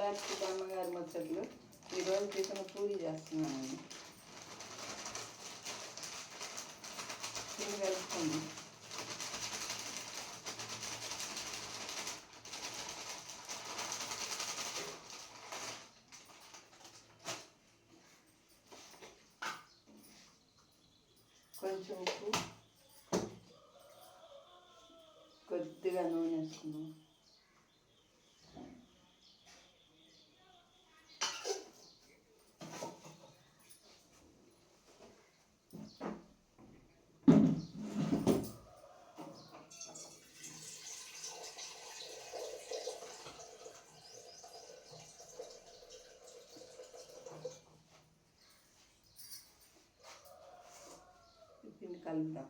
Back to గారి ముచ్చట్లు. ఈరోజు తీసిన పూరి చేస్తున్నానండి. పిండి కలుపుకుందాం కొంచెం ఉప్పు. కొద్దిగా నూనె వేసుకున్నాం ఈ పిండి కలుపుదాం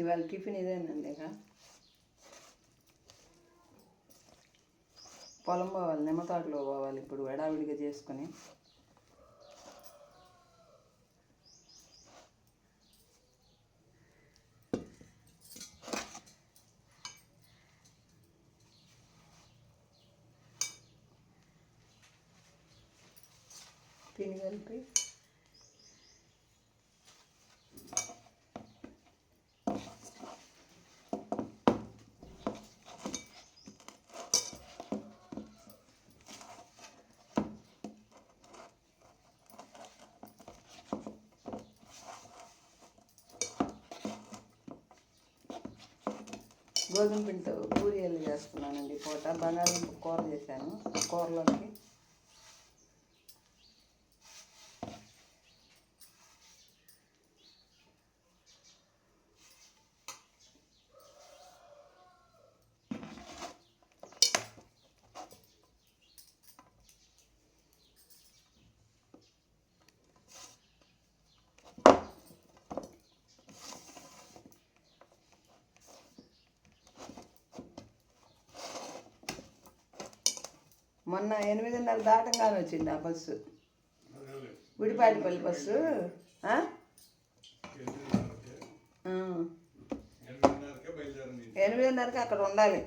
ఇవాళ టిఫిన్ ఇదేనండి ఇక పొలం పోవాలి నిమ్మతోటలో పోవాలి ఇప్పుడు ఎడావిడిగా చేసుకొని పిండి కలిపి. గోధుమ పిండితో పూరీలు చేసుకున్నానండి పూట. బంగాళదుంప కూర చేశాను. కూరలోకి మొన్న ఎనిమిదిన్నర దాటంగానే వచ్చింది ఆ బస్సు. గుడిపాటిపల్లి బస్సు. ఎనిమిదిన్నరకి అక్కడ ఉండాలి.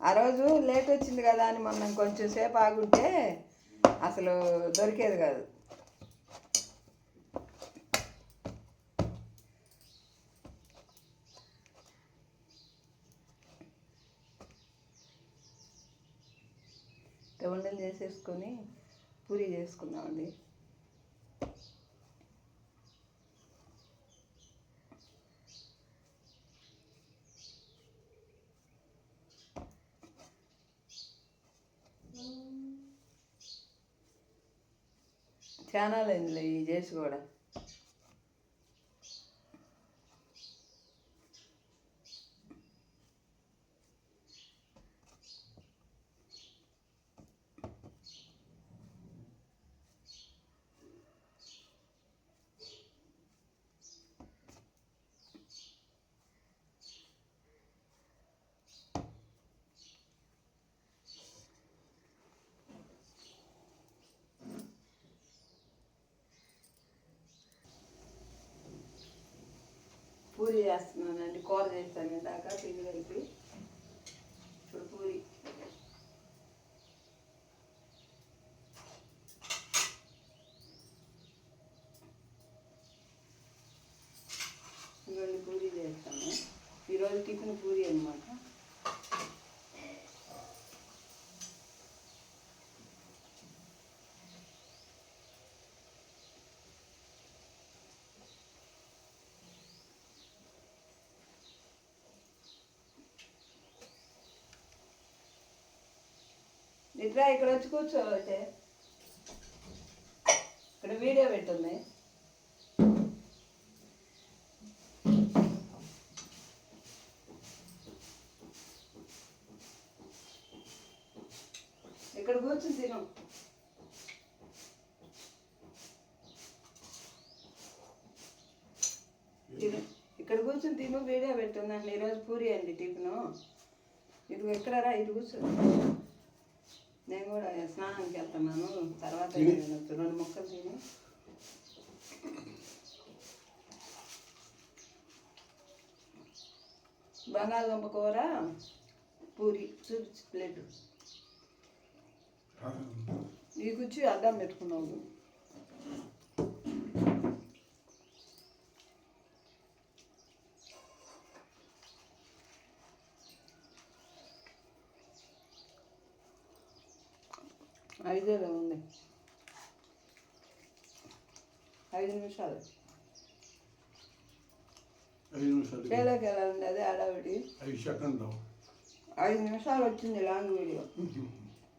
ఆ రోజు లేట్ వచ్చింది కదా అని మొన్న కొంచెం సేపు ఆగుంటే అసలు దొరికేది కాదు. వేసేసుకొని పూరి చేసుకుందామండి. చాలా లేదులే ఈ చేసి కూడా పూరి చేస్తున్నానండి కూర చేస్తాను ఇందాక పిండి కలిపి ఇప్పుడు పూరి. ఇవన్నీ పూరి చేస్తాను. ఈరోజు టిఫిన్ పూరి అనమాట నిద్ర ఇక్కడ వచ్చి కూర్చోవచ్చే ఇక్కడ వీడియో పెట్టుంది ఇక్కడ కూర్చుని తిను. తిను. ఇక్కడ కూర్చుని తిను వీడియో పెడుతుందండి ఈరోజు పూరి అండి టిఫిను. ఇది ఎక్కడరా ఇది కూర్చో. నేను కూడా స్నానానికి వెళ్తున్నాను. తర్వాత. రెండు ముక్కలు తిని. బంగాళదుంప కూర పూరి. చూపించి ప్లేట్. ఈ కుర్చీ అద్దం పెట్టుకున్నావు. ఐదేలో ఉంది. ఐదు నిమిషాలు. ఐదు నిమిషాలు. చేలోకి వెళ్ళాలండి అదే హడావిడి. ఐదు సెకండ్లు. ఐదు నిమిషాలు వచ్చింది లాంగ్ వీడియో.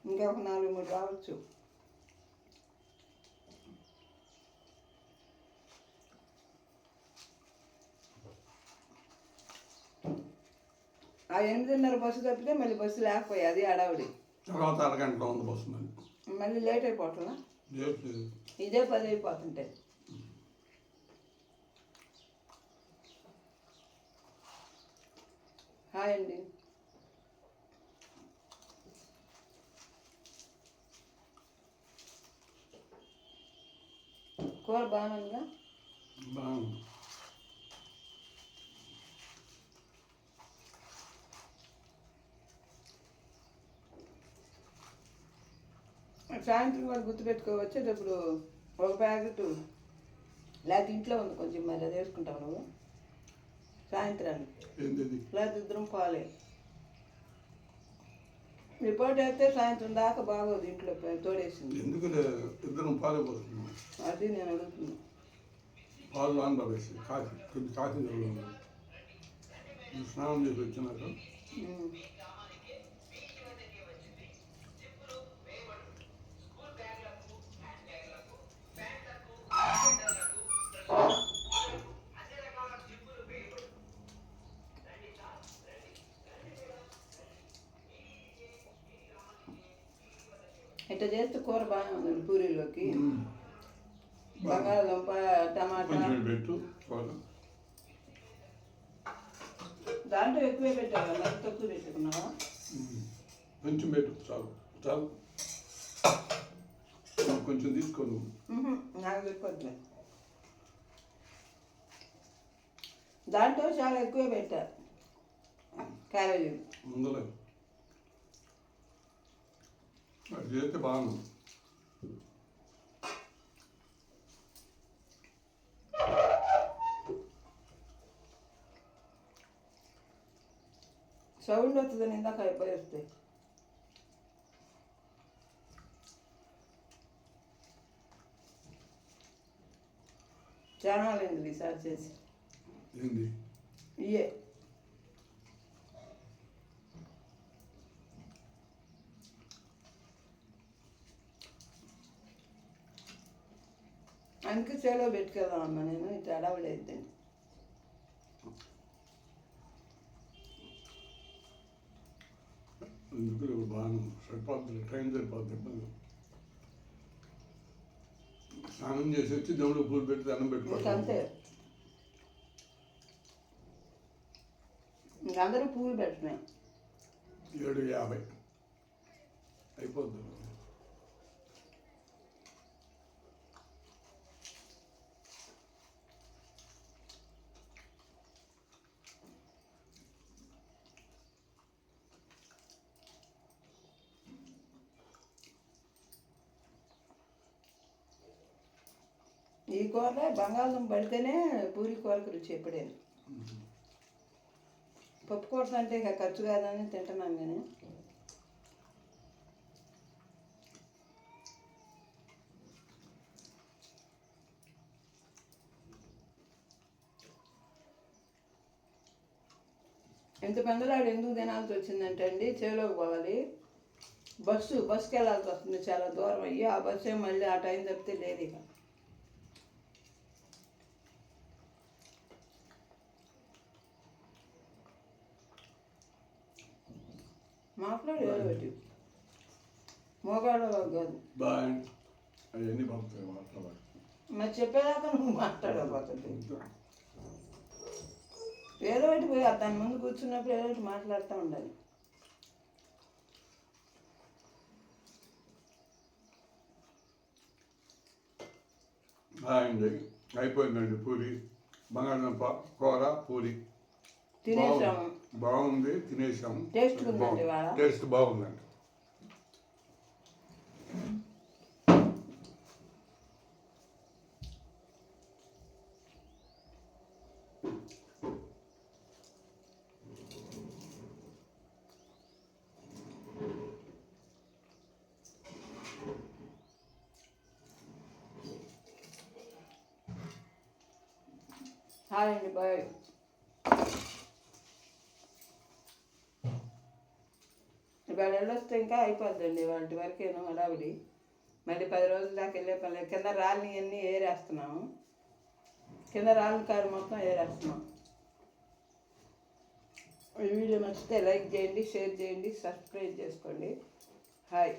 ఇంకా ఒక నాలుగు మూడు రావచ్చు. ఆ ఎనిమిదిన్నర బస్సు తప్పితే మళ్ళీ బస్సు లేకపోయాయి అది హడావిడి. తర్వాత అరగంటలో ఉంది బస్సు మరి. మళ్ళీ లేట్ అయిపోతున్నా లేదు. ఇదే పది అయిపోతుంటాయి హాయ్ అండి. కూర బాగుందిగా బాగుంది. సాయంత్రం కూడా గుర్తుపెట్టుకో వచ్చేటప్పుడు ఒక ప్యాకెట్ లేకపోతే ఇంట్లో ఉంది కొంచెం మరి అది వేసుకుంటావు నువ్వు? సాయంత్రానికి? లేకపోతే ఇద్దరం పాలే రిపోర్ట్ వేస్తే సాయంత్రం దాకా బాగోదు ఇంట్లో తోడేసింది. ఎందుకు ఇద్దరం పాలు అది నేను అడుగుతున్నా. పాలు కాఫీ తాగుదాం. నువ్వు స్నానం చేసి వచ్చినాక ఇట్లా చేస్తే కూర బాగానే ఉందండి పూరీలోకి. బంగాళదుంప టమాటా. పెట్టు దాంట్లో ఎక్కువే పెట్టావా మరి తక్కువ పెట్టుకున్నావా. కొంచెం పెట్టు చాలు చాలు. కొంచెం తీసుకో నువ్వు. మ్హూ, నాకు సరిపోద్దులే. దాంట్లో చాలా ఎక్కువ పెట్టా. క్యారేజీలు. ముందలే. అది చేస్తే బాగుంది. సౌండ్ వస్తుందని ఇందాక అయిపోయి ఛానల్ అయింది రీసార్జ్ చేసి? ఇయే. అందుకే చేలో పెట్టుకెళ్దామమ్మా నేను ఎందుకు లేవు? బాగుంది సరిపోతుంది. టైం సరిపోతుంది. ఇబ్బంది స్నానం చేసి వచ్చి దేవుడు పూలు పెట్టి దండం అంతే పెట్టుకోవాలి. ఇంక అందరూ పూలు పెట్టినాయి ఏడు యాభై. అయిపోద్ది. ఈ కూర బంగాళదుంప పడితేనే పూరి కూరకు రుచి ఎప్పుడేను. పప్పు కూర అంటే ఇక ఖర్చు కాదని తింటున్నాను కానీ. ఇంత పెందలాడు ఎందుకు తినాల్సి వచ్చిందంటే అండి చేలోకి పోవాలి. బస్సు బస్సుకి వెళ్ళాల్సి వస్తుంది చాలా దూరం. అయ్యి ఆ బస్సే మళ్ళీ ఆ టైం తప్పితే లేదు ఇక. మాట్లాడు ఏదో మోగాడు కాదు. బాయ్. అవన్నీ పంపుతాయి మాట్లాడాలి మరి చెప్పేదాకా నువ్వు మాట్లాడకపోతుంది ఏదో ఒకటి పోయి దాని ముందు కూర్చున్నప్పుడు ఏదో మాట్లాడుతూ ఉండాలి. అండి. అయిపోయిందండి పూరి. బంగాళదుంప కూర పూరి. తినేసాము. బాగుంది. తినేసాము టేస్ట్ ఉందండి. టేస్ట్ బాగుందండి హాయ్ అండి బాయ్ వస్తే ఇంకా అయిపోద్దండి వాటి వరకేను హడావిడి. మళ్ళీ పది రోజుల దాకా వెళ్ళే పని కింద రాళ్ళని అన్నీ ఏరేస్తున్నాము. కింద రాళ్ళ కారు మొత్తం ఏరేస్తున్నాం ఈ వీడియో నచ్చితే లైక్ చేయండి షేర్ చేయండి సబ్స్క్రైబ్ చేసుకోండి. హాయ్.